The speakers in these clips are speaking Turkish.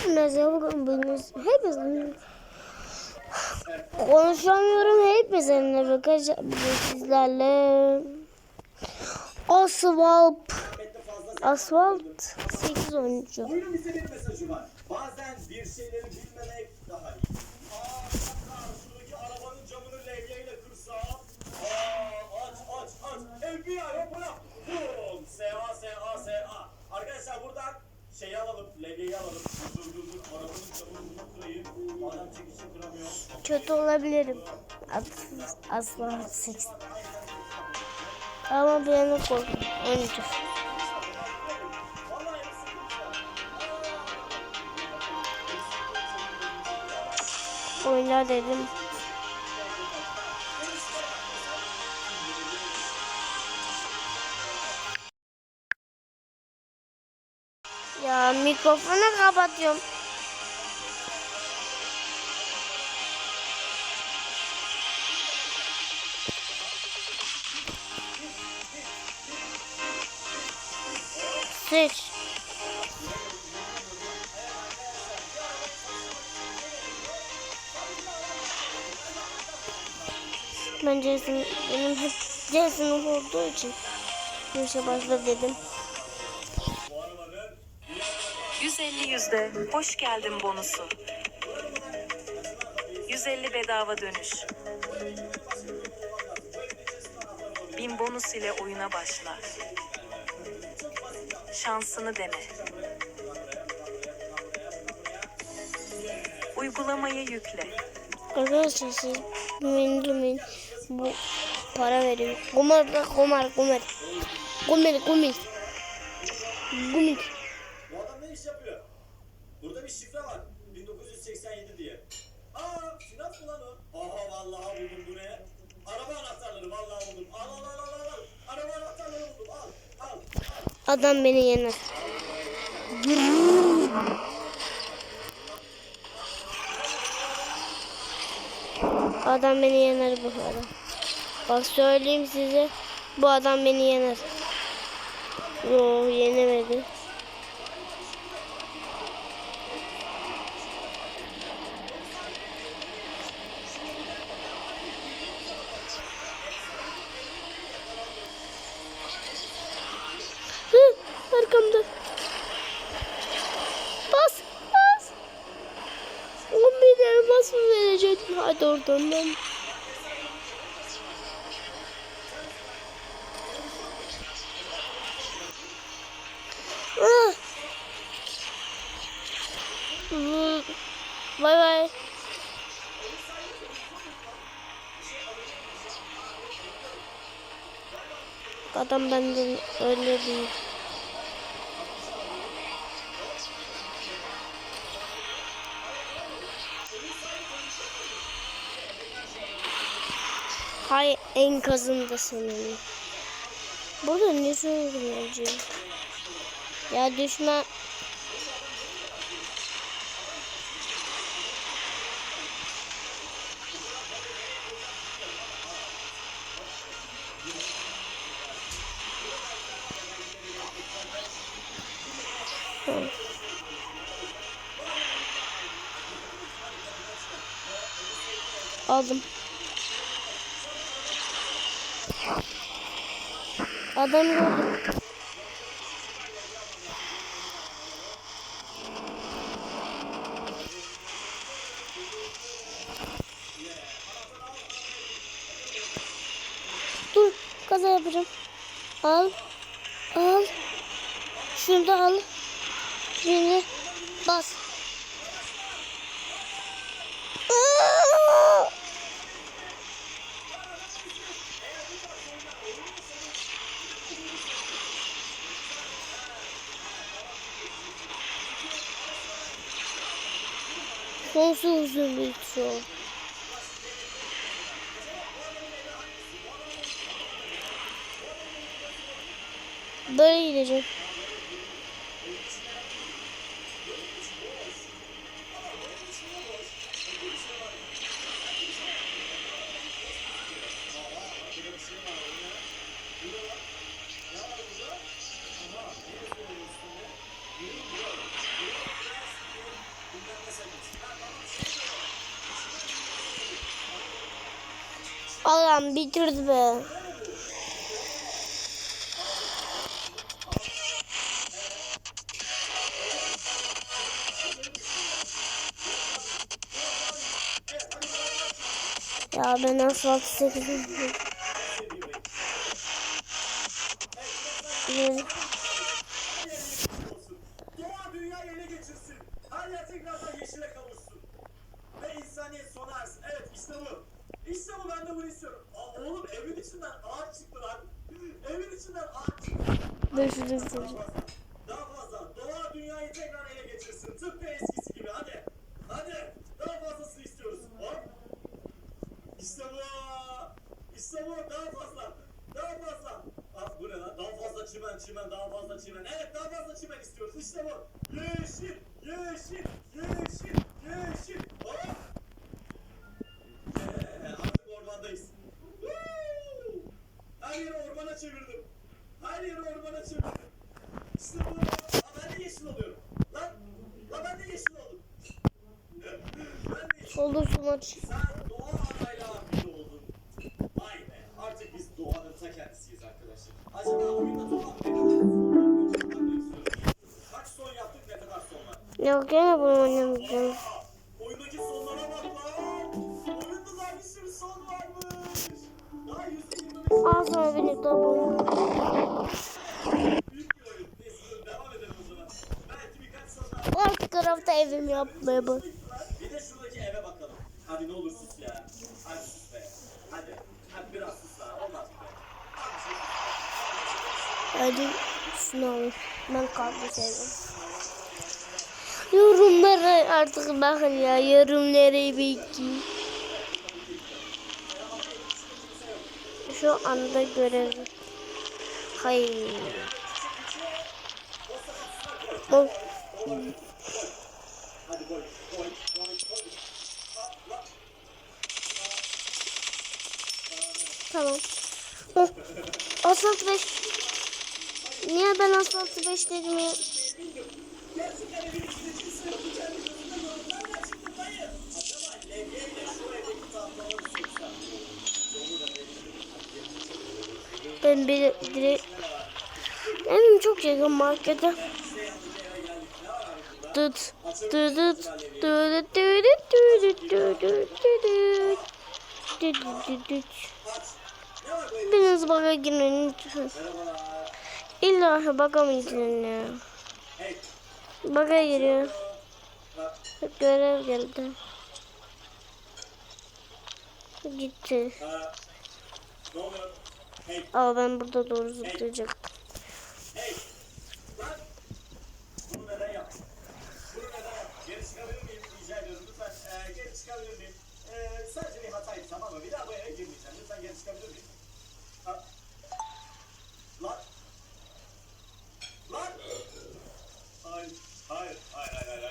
Hepinize bugün bugünüz hepinizin konuşamıyorum hepinizin arkadaşlar sizlerle asfalt asfalt 8 oynayacağım. Oyunun bize bir mesajı var. Bazen bir şeyleri bilmemek Kötü olabilirim. As- Asla 8. Ama bir sıkıntı var. Oyna dedim. Ya mikrofonu kapatıyorum. Seç. Ben Jason, benim hep Jason'ım olduğu için işe başla dedim. 150 yüzde hoş geldin bonusu. 150 bedava dönüş. 1000 bonus ile oyuna başla. Şansını dene. Uygulamayı yükle. Arkadaşlar siz durmayın. Bu para veriyor. Kumar da kumar kumar. Kumar kumar. Kumar. Bu adam ne iş yapıyor? Burada bir şifre var. 1987 diye. Aa, finans mı lan o? Aha vallahi buldum bu ne? Araba anahtarları vallahi buldum. Al al al al al. Araba anahtarları buldum. Al al. Adam beni yener. Adam beni yener bu arada. Bak söyleyeyim size. Bu adam beni yener. Yo yenemedi. Hı, Bay bay. Adam benden öyle değil. Hay enkazında sanırım. Burada ne söyleyeceğim? Ya düşme. Aldım. Adam. Dur, kaza yapacağım. Al, al. Şunu da al. Şimdi bas. Aa! Sonsuz uzun bir yol. Böyle gideceğim. Yeşile kavuşsun. Ve insaniyet sona ersin. Evet işte bu. İşte bu ben de bunu istiyorum. Oğlum evin içinden ağaç çıktı lan. Evin içinden ağaç çıktı. Görüşürüz. Daha fazla. Doğa dünyayı tekrar ele geçirsin. Tıpkı eskisi gibi. Hadi. Hadi. Daha fazlasını istiyoruz. Hop. İşte bu. İşte bu. Daha fazla. Daha fazla. Ah bu ne lan? Daha fazla çimen, çimen, daha fazla çimen. Evet daha fazla çimen istiyoruz. İşte bu. Yeşil, yeşil, yeşil, yeşil. Olursun maç. Sen doğan anayla hamile oldun. Vay be artık biz doğanın ta kendisiyiz arkadaşlar. Acaba oyunda doğan ne kadar son Kaç son yaptık ne kadar son var? Yok gene bunu oynamayacağım. Oyundaki sonlara bak lan. Oyunda da bir sürü son varmış. Daha yüzde yirmi beş. Al sana bir nokta bomba. Minecraft'ta evim yapmaya bak. Hadi ne olur sus ya. Hadi sus be. Hadi. Hadi biraz sus daha. Olmaz be. Hadi şunu. Ben kaldı sevdim. Yorumlara artık bakın ya. Yorumları bekleyin. Şu anda görelim. Hayır. Oh. Hadi koy. Koy. Tamam. Oh. Asfalt 5. Niye ben asfalt 5 dedim ya? Ben bir direkt... Evim çok yakın markete. Tut. Tut. Tut. Tut. Tut. Tut. Tut. Tut. Tut. Biriniz baka girin lütfen. İlla baka mı girin ya? Baka giriyor. Görev geldi. Gitti. Aa ben burada doğru zıplayacaktım.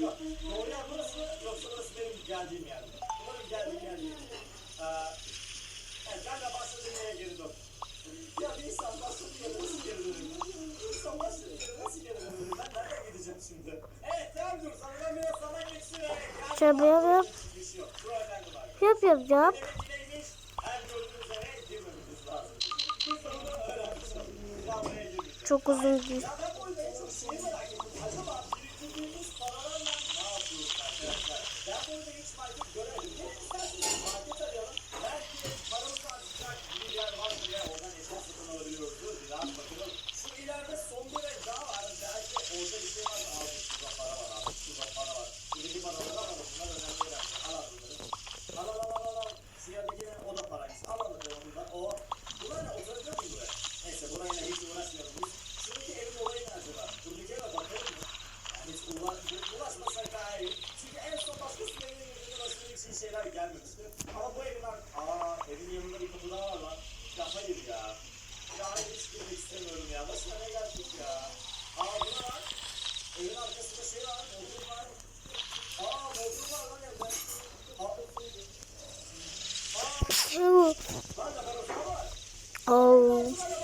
yer var. Doğru yer burası yoksa burası benim geldiğim yer. Umarım geldiğim yer değil. Ee, yani ben de başladığım yere geri dön. Ya bir insan başladı ya nasıl geri dönüyor? Bir insan başladı ya nasıl geri dönüyor? Ben nereye gideceğim şimdi? Evet tamam dur sanırım biraz zaman geçsin. Çabuk yap. Yap yap yap. Çok uzun değil. Oh.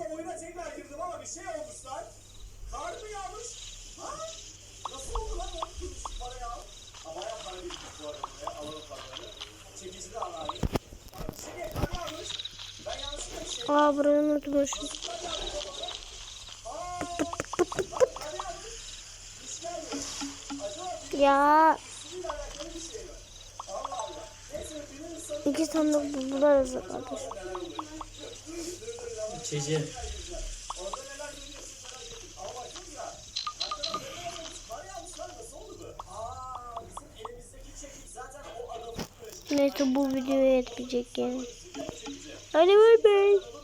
Sonra oyuna tekrar girdim ama bir şey olmuşlar. Kar mı yağmış? Ha? Nasıl oldu lan? Ne oldu? Parayı al. Ha, para birikmiş bu arada. Ya. Alalım paraları. Çekici de al abi. Abi bir şey kar yağmış. Ben yanlışlıkla bir şey. Aa burayı unutmuşum. Nasıl kar yağmış? Ya. İki sandık buluruz kardeşim. Çiçeği. Neyse bu videoya yetmeyecek yani. Hadi bay bay.